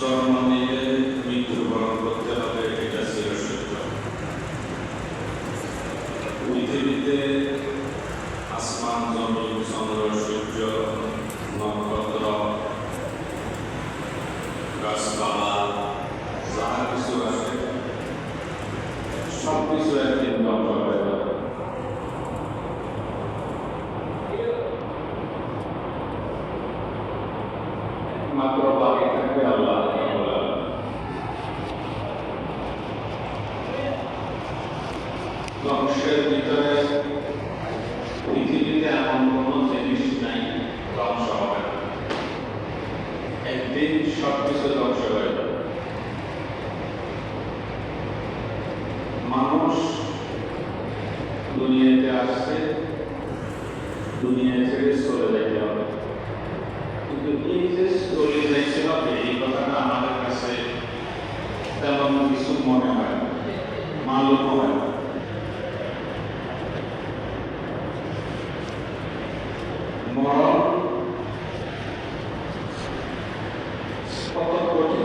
জন্ম নিয়ে মৃত্যুবরণ করতে হবে এটা ছিল সত্য পৃথিবীতে আসমান জমিন চন্দ্র সূর্য নক্ষত্র গাছপালা যা কিছু আছে সব কিছু একদিন ধ্বংস হয়ে যাবে মাত্র বাকি থাকবে আল্লাহ রাব্বুল আলামিন। ধ্বংসের ভিতরে পৃথিবীতে এমন কোনো জিনিস নাই, ধ্বংস হবে একদিন সব কিছু ধ্বংস হয়ে যাবে। মানুষ দুনিয়াতে আসছে, দুনিয়া ছেড়ে চলে যাইতে হবে কিন্তু এই যে চলে যাইতে হবে এই কথাটা আমাদের কাছে তেমন কিছু মনে হয় না মালুম হয় না মরণ কত কঠিন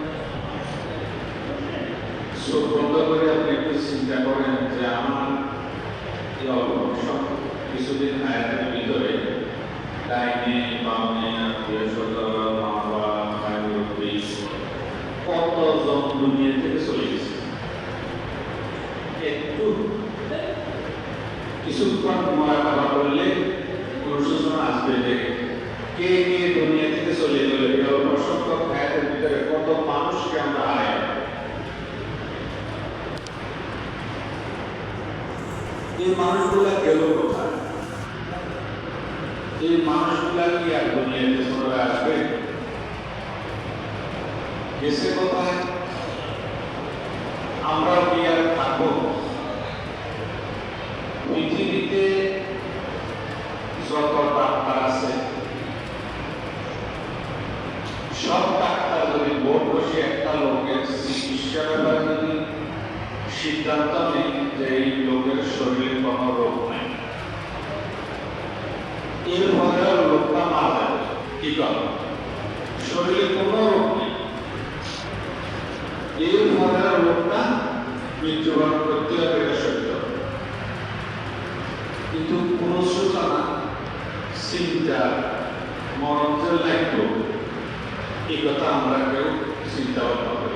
চোখ বন্ধ করে আপনি একটু চিন্তা করেন যে আমার কিছুদিন আয়াতের ভিতরে ডাইনে বামে আত্মীয় মা বাবা কতজন দুনিয়া থেকে চলে গেছে একটু কিছুক্ষণ মরা কাবা করলে অনুশোচনা আসবে যে কে কে দুনিয়া থেকে চলে গেল অল্প সংখ্যক আয়াতের ভিতরে কত মানুষকে আমরা এই মানুষগুলা গেল কোথায়? এই মানুষগুলা কি আর দুনিয়াতে আসবে? গেছে কোথায়? আমরা কি আর থাকব? পৃথিবীতে যত ডাক্তার আছে, সব ডাক্তার যদি বোর্ড বসে একটা লোকের চিকিৎসার ব্যাপারে যদি সিদ্ধান্ত নেই এই লোকের শরীরে কোনো রোগ নাই। এরপরে লোকটা মারা কি করে শরীরে কোনো রোগ নেই। এরপরে লোকটা মৃত্যুবরণ করতে হবে এটা সত্য। কিন্তু কোন সূচনা, চিন্তা, মরণ যে লাগবে এই কথা আমরা কেউ চিন্তা ভাবনা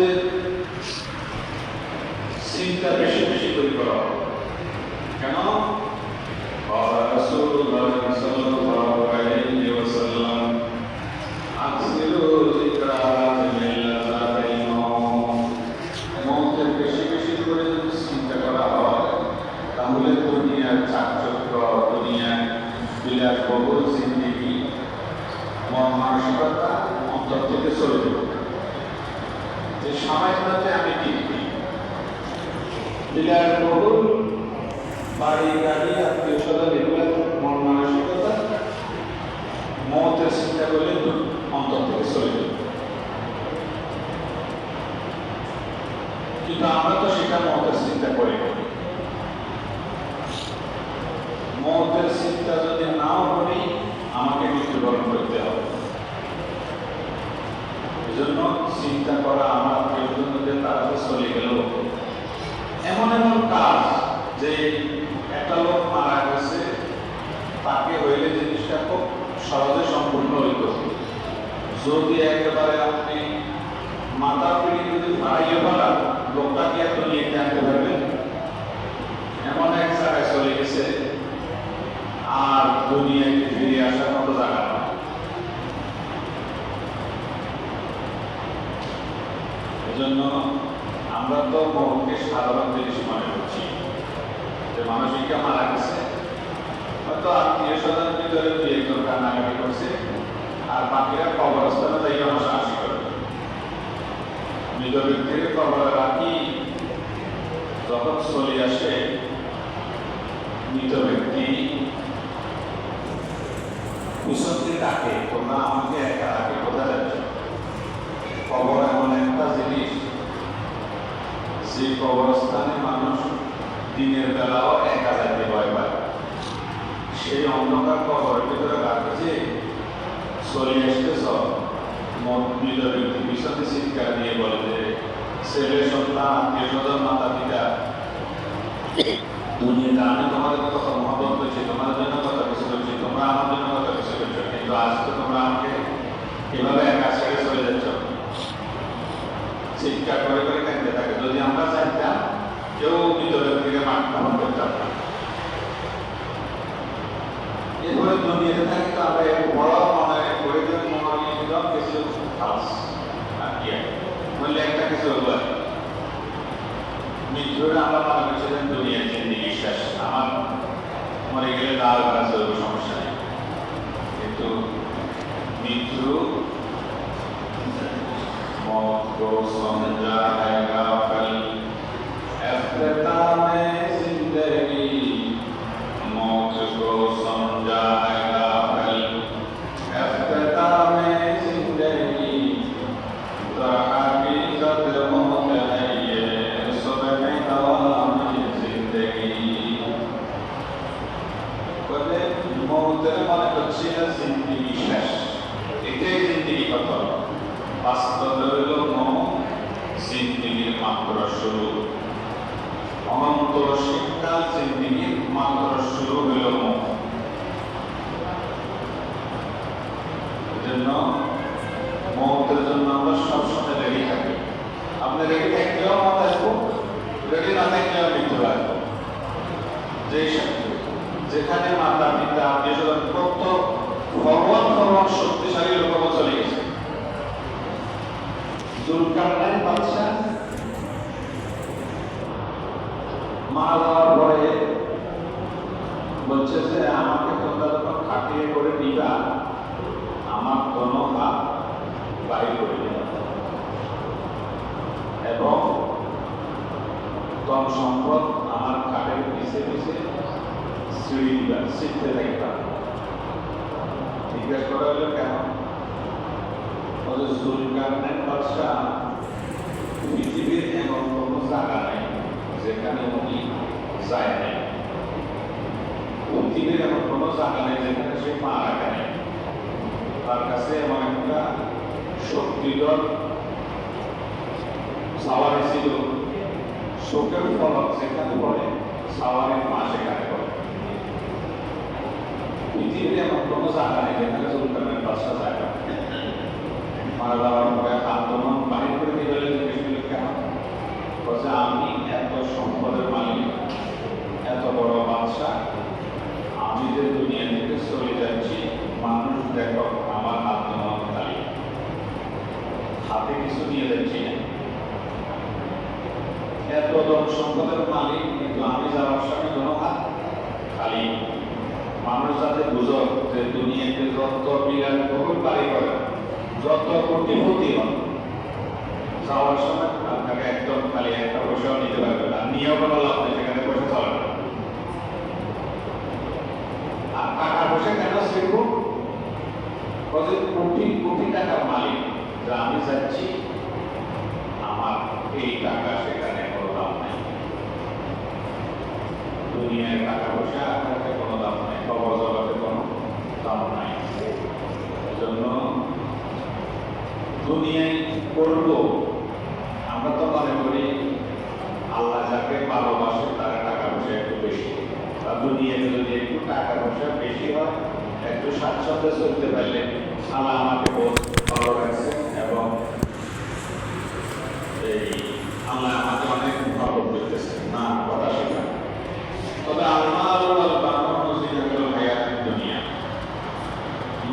করি না। মতের যে সামান্যতে আমি টিকবি জেলার বহুল বাড়ি গাড়ি, আত্মীয় স্বজন, এগুলো মন মানসিকতা মতের চিন্তা করলে অন্তর থেকে চলে কিন্তু আমরা তো সেটা মতের চিন্তা করি মতের চিন্তা যদি নাও করি, আমাকে মৃত্যুবরণ করতে হবে। এজন্য চিন্তা করা আমার প্রিয়জনদের তারা চলে গেল এমন এমন কাজ যে একটা লোক মারা গেছে, তাকে হইলে জিনিসটা খুব সহজে সম্পূর্ণ হইত। যদি একেবারে আপনি মাথা পিড়ি যদি হারাইয়ে ফেলান লোকটা কি এত নিয়ে জানতে পারবেন? এমন এক জায়গায় চলে গেছে, আর দুনিয়ায় ফিরে আসার মতো জায়গা নয় এজন্য আমরা তো মৌকে সাধারণ জিনিস মনে করছি। যে মানসিকটা মারা গেছে। হয়তো আত্মীয় স্বজন ভিতরে দুই একজন কান্নাকাটি করছে। আর বাকিরা কবরস্থানে যাই হাসাহাসি করবে মৃত ব্যক্তির কবরে রাখি যখন চলে আসে, মৃত ব্যক্তি কুশলকে ডাকে তোমরা আমাকে একা রাখে কোথায় কবর এমন একটা জিনিস যে কবরস্থানে মানুষ দিনের বেলাও একা যাইতে ভয় পায়। সেই অন্ধকার কবরের ভিতরে রাখে যে চলে আসতেছ মৃত ব্যক্তি পিছনে চিৎকার দিয়ে বলে যে, ছেলে সন্তান, আত্মীয় মাতা পিতা দুনিয়াতে আমি তোমাদের কত মহব্বত করছি তোমাদের জন্য কত কিছু করছি তোমরা আমার জন্য কত কিছু করছ, কিন্তু আজ তোমরা আমাকে এভাবে একা ছেড়ে চলে যাচ্ছ চিৎকার করে করে কাঁদতে থাকে। যদি আমরা চাইতাম, কেউ ব্যক্তিকে মাঠ গ্রহণ করতাম না। এরপরে দুনিয়াতে থাকি তো আমরা একটু বড় মনে মনে নিয়ে দিলাম কিছু খাস। আর কি বললে একটা কিছু হলো। মৃত্যুর আমরা মনে করছিলাম দুনিয়া জিন্দিগি শেষ আমার মরে গেলে লাল গাছ goes on the job. এজন্য মৌতের জন্য আমরা সবসময় রেডি থাকি। আপনি রেডি থাকলেও মত আসব রেডি না থাকলেও মৃত্যু লাগবো যে যেখানে মাতা পিতা, আত্মীয় স্বজন কত ভগবান ভগবান শক্তিশালী লোক চলে গেছে। জুলকারনাইন বাদশা মারা যাওয়ার পরে বলছে যে আমাকে তোমরা যখন খাটিয়ে করে দিবা আমার কোনো হাত বাড়ি করে দিবা এবং ধন সম্পদ আমার খাটের পিছে পিছে সিঁড়ি শিখতে থাকবা জিজ্ঞেস করা হলো কেন? জুলকারনাইন বাদশাহ পৃথিবীর এমন কোনো জায়গা নেই যেখানে উনি যায় নাই। পৃথিবীর এমন কোনো জায়গা নেই যেখানে সে রাখে নাই। তার কাছে এমন একটা শক্তিধর সাওয়ারি ছিল। শোকের ফলক সেখানে পড়ে সাওয়ারির পা সেখানে পড়ে পৃথিবীর এমন কোনো জায়গা নেই যেখানে জুলকারনাইন বাদশাহ যায় না মারা যাওয়ার পরে আন্দোলন বাহির করে দিয়ে গেলে জিজ্ঞেস করলে কেন বলছে আমি এত সম্পদের মালিক এত বড় বাদশা আমি যে দুনিয়া থেকে চলে যাচ্ছি মানুষ দেখো আমার আন্দোলন খালি হাতে কিছু নিয়ে যাচ্ছি না এত ধন সম্পদের মালিক, কিন্তু আমি যাওয়ার কোনো হাত খালি মানুষ যাতে বুঝো যে দুনিয়াতে যত বিরাট বহুল বাড়ি করে, যত কোটিপতি হন যাওয়ার সময় আপনাকে একদম খালি একটা পয়সাও নিতে পারবে না, নিয়েও কোনো লাভ নেই, সেখানে পয়সা চলে আর টাকা পয়সা কেন শিখব কোটি কোটি টাকার মালিক, যে আমি যাচ্ছি আমার এই টাকা সেখানে কোনো দাম নেই দুনিয়ার টাকা পয়সা আপনাকে কোনো দাম নেই দাম নাই এজন্য দুনিয়ায় করব, আমরা তো মনে করি আল্লাহ যাকে ভালোবাসে তার টাকা পয়সা একটু বেশি। আর দুনিয়াতে যদি একটু টাকা পয়সা বেশি হয়, একটু স্বাচ্ছন্দ্যে চলতে পারলে আল্লাহ আমাকে বহুত ভালো রাখছে এবং এই আল্লাহ আমাকে অনেক ভালো করতেছে। না, কথা সেটা তবে আল্লাহ দুনিয়া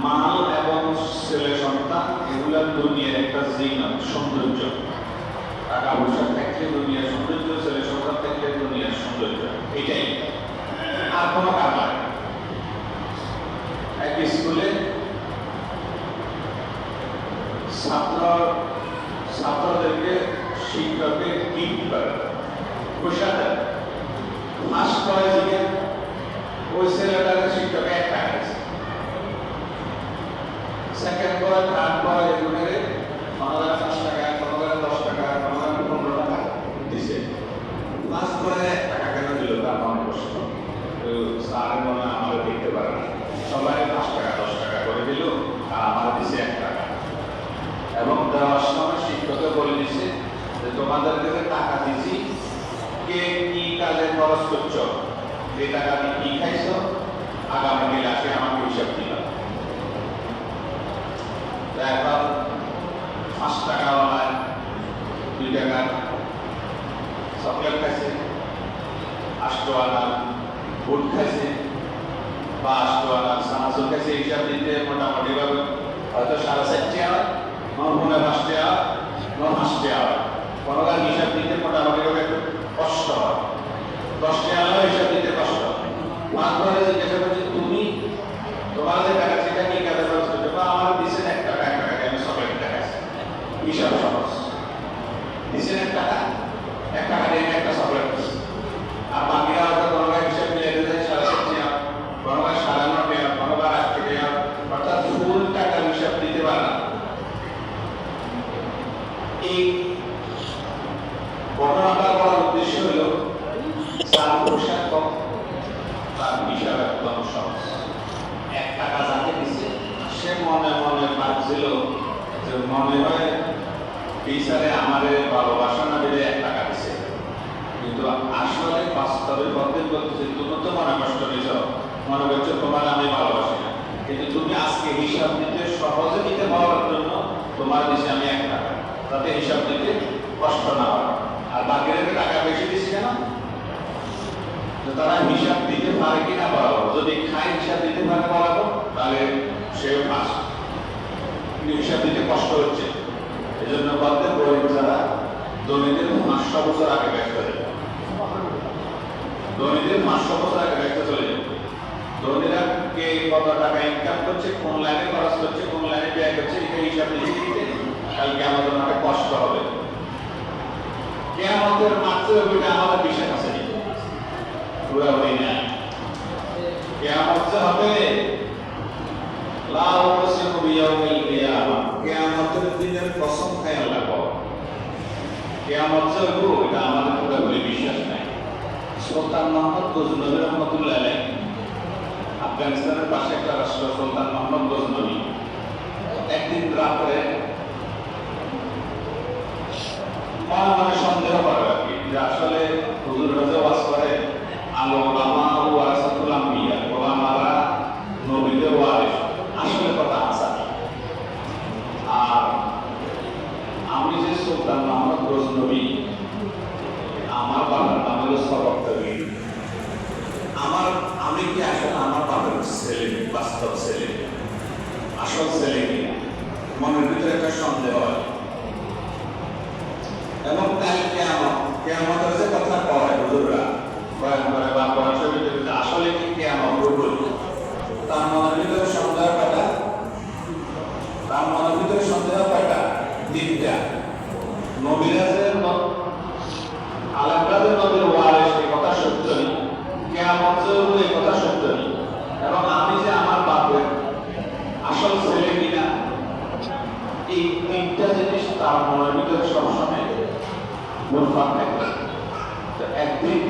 মাল এবং ছেলে সন্তান এগুলা একটা সৌন্দর্য। টাকা পয়সা থাকলে সৌন্দর্য, ছেলে থাকলে দুনিয়ার সৌন্দর্য। এটাই। আর কোনো এক স্কুলে ছাত্র ছাত্রদেরকে শিক্ষকের গিফট করে। ওই ছেলেটাকে শিক্ষকে এক টাকা দিয়েছে সেকেন্ড পরে থার্ড পরে এগুলোকে পনেরো পাঁচ টাকা পনেরো দশ টাকা পনেরো পনেরো টাকা দিছে লাস্ট পরে এক টাকা কেন দিল তার মনে প্রশ্ন স্যার মনে হয় আমাকে দেখতে পারে না সবাই পাঁচ টাকা দশ টাকা করে দিল আর আমার দিছে এক টাকা এবং দেওয়ার সময় শিক্ষকে বলে দিছে যে তোমাদেরকে টাকা দিছি। কে কি কাজে খরচ করছ? এই টাকা তুমি কি খাইছো? আগামী ক্লাসে আমাকে হিসাব দিবা। পাঁচ টাকা ওলায় দুই টাকা চকলেট খাইছে, আষ্ট আনা বুট খাইছে, বা আষ্ট আনা সানাসুর খাইছে হিসাব দিতে মোটামুটি ভাবে হয়তো সাড়ে চারটে হয় নর্মনে পাঁচটে হয় ন পাঁচটে হয় কোনো হিসাব দিতে মোটামুটি ভাবে একটু কষ্ট হয়। দশটি আলো হিসাব দিতে কষ্ট মাছ জিজ্ঞাসা করছি, তুমি তোমার যে টাকা সেটা কি কাজে খরচ করছ? বা আমার দিচ্ছেন এক টাকা এক টাকা, আমি চকলেট দেখাচ্ছি হিসাব সহজ দিচ্ছেন এক টাকা? এক টাকা দিয়ে আমি একটা চকলেট দিচ্ছি আর বাকিরা হয়তো কোনো ভাই হিসাব মিলে দিতে সাড়ে সাতটি হয় কোনো ভাই সাড়ে নটি হয় কোনো ভাই আটটি হয় অর্থাৎ ফুল টাকার হিসাব দিতে পারে না এই ঘটনাটা করার উদ্দেশ্য হলো তার পোশাক কম তার হিসাব একদম সহজ এক টাকা যাকে দিছে সে মনে মনে ভাবছিল যে মনে হয় টিচারে আমাদের ভালোবাসা না দিলে এক টাকা দিছে কিন্তু আসলে বাস্তবে বলতে বলতেছে তুমি তো মনে কষ্ট নিছ মনে করছ তোমার আমি ভালোবাসি না কিন্তু তুমি আজকে হিসাব দিতে সহজে দিতে পারার জন্য তোমার দিছে আমি এক টাকা। তাতে হিসাব দিতে কষ্ট না হয়। আর বাকিরা টাকা বেশি দিছি কেন? তারা হিসাব দিতে পারে কিনা বলাবো যদি খায় হিসাব দিতে পারে বলাবো তাহলে সেও পাস কিন্তু হিসাব দিতে কষ্ট হচ্ছে। এই জন্য বলতে গরিব যারা ধনীদের পাঁচশো বছর আগে ব্যস্ত হয়ে যাবে ধনীদের পাঁচশো বছর আগে ব্যস্ত চলে ধনীরা কে কত টাকা ইনকাম করছে, কোন লাইনে খরচ করছে, কোন লাইনে ব্যয় করছে এটা হিসাব দিতে কালকে আমাদের অনেক কষ্ট হবে। কেয়ামতের মাত্র ওইটা আমাদের বিশ্বাস আছে পুরা হই না। কেয়ামত যে হবে লা উকসিমু বিয়াউমিল কিয়ামা। কেয়ামতের দিনের কসম খায় আল্লাহ হইব এটা আমাদের পুরোপুরি বিশ্বাস নাই। সুলতান মোহাম্মদ গজনবী রহমতুল্লাহ আফগানিস্তানের পাশে একটা রাষ্ট্র সুলতান মোহাম্মদ গজনবী। একদিন রাত্রে মনে মনে সন্দেহ করে আর কি, যে আসলে হুজুর রাজা বাস করে আলো ওলামা ও ওয়ারাসাতুল আম্বিয়া ওলামারা নবীদের ওয়ারিস আসলে কথা আসা আর আমি যে সুলতান মোহাম্মদ গজনবী আমার বাবার নাম হলো সবক কবি আমার আমি কি আসলে আমার বাবার ছেলে বাস্তব ছেলে আসল ছেলে কিনা মনের ভিতরে একটা সন্দেহ হয় এবং তাই কেমন কেমতের যে কথা কয় হুজুররা কয় করে বা বয়সের ভিতরে যে আসলে কি কেমন রুবুল তার মনের ভিতরে সন্দেহ কয়টা তার মনের ভিতরে সন্দেহ কয়টা তিনটা নবীরাজের আলাদাদের নবীর ওয়ারিস এই কথা সত্য নেই কেমত এই কথা সত্য নেই এবং আমি যে আমার বাপের আসল ছেলে কিনা এই তিনটা জিনিস তার মনের ভিতরে সবসময় থাকে তো একদিন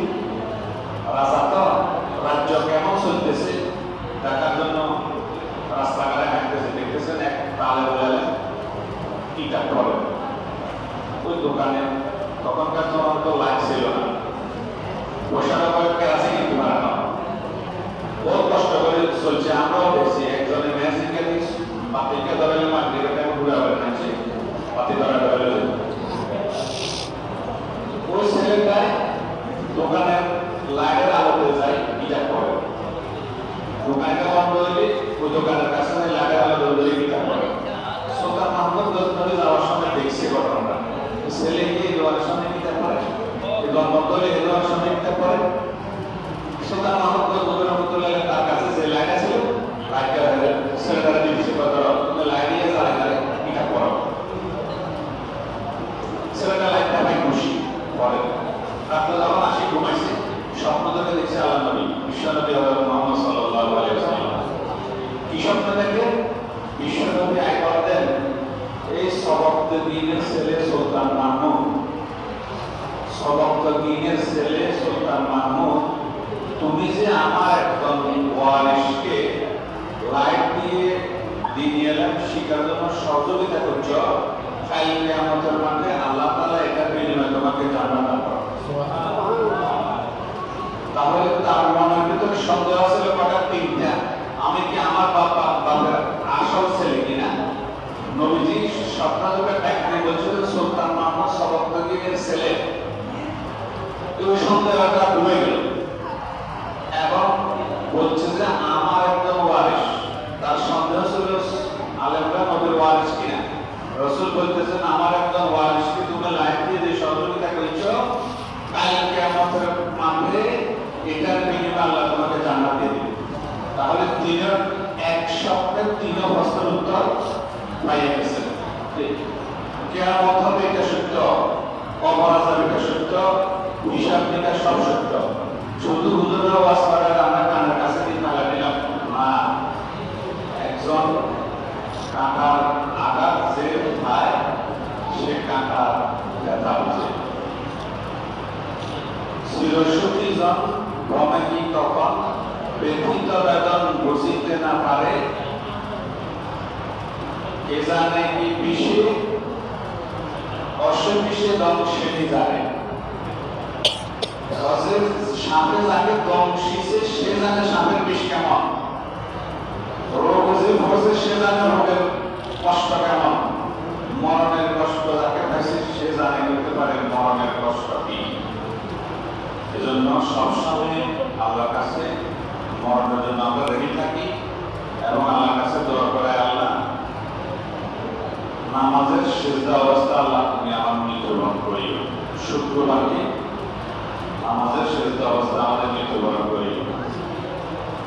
রাজা তো রাজ্য কেমন চলতেছে দেখার জন্য চলছে আমরাও দেখছি একজনের ম্যাজিকে পাতিকে ধরালে মাটিকে টাইম ঘুরে আবার নাচে পাতি ধরা ধরে ওই ছেলেটাই দোকানের লাইটের আলোতে যায় গিটার করে দোকানটা বন্ধ হইলে ওই দোকানের কাছে লাইটের আলো ধরে গিটার করে সুলতান মাহমুদ গজনবী যাওয়ার সময় দেখছি ঘটনাটা ওই ছেলে গিয়ে দোয়ারের সামনে গিটার করে এই দল বন্ধ হলে এই দোয়ারের সামনে গিটার করে সুলতান মাহমুদ গজনবী রহমতুল্লাহ তার কাছে যে লাইট ছিল লাইটটা ছেলেটারা দিচ্ছে কত তুমি লাইট নিয়ে যা লাইট গিটার করো ছেলেটা লাইটটা ভাই খুশি পরে রাত্রে যখন আসি ঘুমাইছে আল্লাহ তুমি যে আমার একদম দিয়ে দিন এলাম, শিকার জন্য সহযোগিতা করছ কালকে আমাদের মাঠে আল্লাহ তালা এটার বিনিময়ে তোমাকে জানা করো তাহলে তার মনের ভিতরে সন্দেহ ছিল কটা তিনটা আমি কি আমার বাবা, বাবার আসল ছেলে কিনা? নবীজি স্বপ্নযোগে ডাকতে বলছিল সুলতান মাহমুদ সবক্তগীরের ছেলে। ওই সন্দেহটা ঘুমে গেল। এবং বলছে যে, আমার একদম ওয়ারিস তার সন্দেহ ছিল আলেমরা নবীর ওয়ারিস কিনা রসুল বলতেছেন আমার একদম ওয়ারিসকে তুমি লাইফ দিয়ে যে সহযোগিতা করেছ কালকে আমাদের মাঠে এটার বিনিময়ে আল্লাহ তোমাকে জান্নাত দিয়ে দিবে তাহলে তিনের এক সপ্তাহে তিন প্রশ্নের উত্তর পাইয়ে গেছে কেয়ামত হবে এটা সত্য আজাব এটা সত্য, হিসাব নিকাশ সব সত্য। শুধু হুজুরের ওয়াজ করার আমরা কানের কাছে দিয়ে মেলা নিলাম না একজন কাঁটার আঘাত যে খায় সে কাঁটার ব্যথা বুঝে চিরসতী জন ভ্রমে কি তখন ব্যথিত বেদন বুঝিতে না পারে কে জানে কি বিষে অসবিষে দংশিনী জানে গজের সাপে যাকে দংশিছে সে জানে সাপের বিষ কেমন রোগ যে ভরছে সে জানে রোগের কষ্ট কেমন মরণের কষ্ট যাকে পাইছে সে জানে নিতে পারে মরণের কষ্ট কি এজন্য সবসময় আল্লাহর কাছে মরণের জন্য আমরা রেডি থাকি এবং আল্লাহর কাছে দোয়া করে, আল্লাহ, নামাজের সেজদা অবস্থা আল্লাহ, তুমি আমার মৃত্যুবরণ করিও। শুক্রবারকে আমাদের সেজদা অবস্থা আমাদের মৃত্যুবরণ করিও।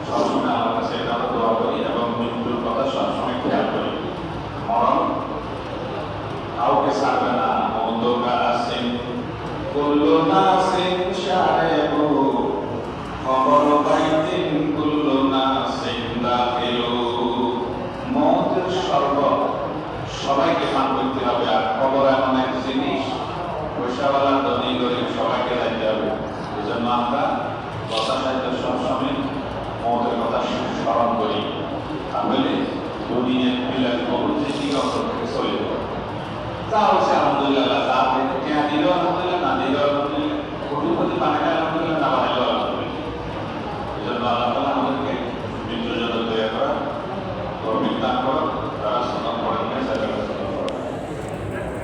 সবসময় আল্লাহর কাছে এটা দোয়া করি এবং মৃত্যুর কথা সবসময় খেয়াল করি। মরণ কাউকে ছাড়বে না, অন্ধকার আছেন কুল্লু নাসিন শায়েবু সবাইকে পান করতে হবে আর খবর এমন এক জিনিস পয়সাওয়ালা ধনী গরিব সবাইকে যাইতে হবে এই জন্য আমরা কথা সাহিত্য সবসময় মৌতের কথা স্মরণ করি তাহলে বিলাস বহু জিনিস থেকে চলে যাবে তা হচ্ছে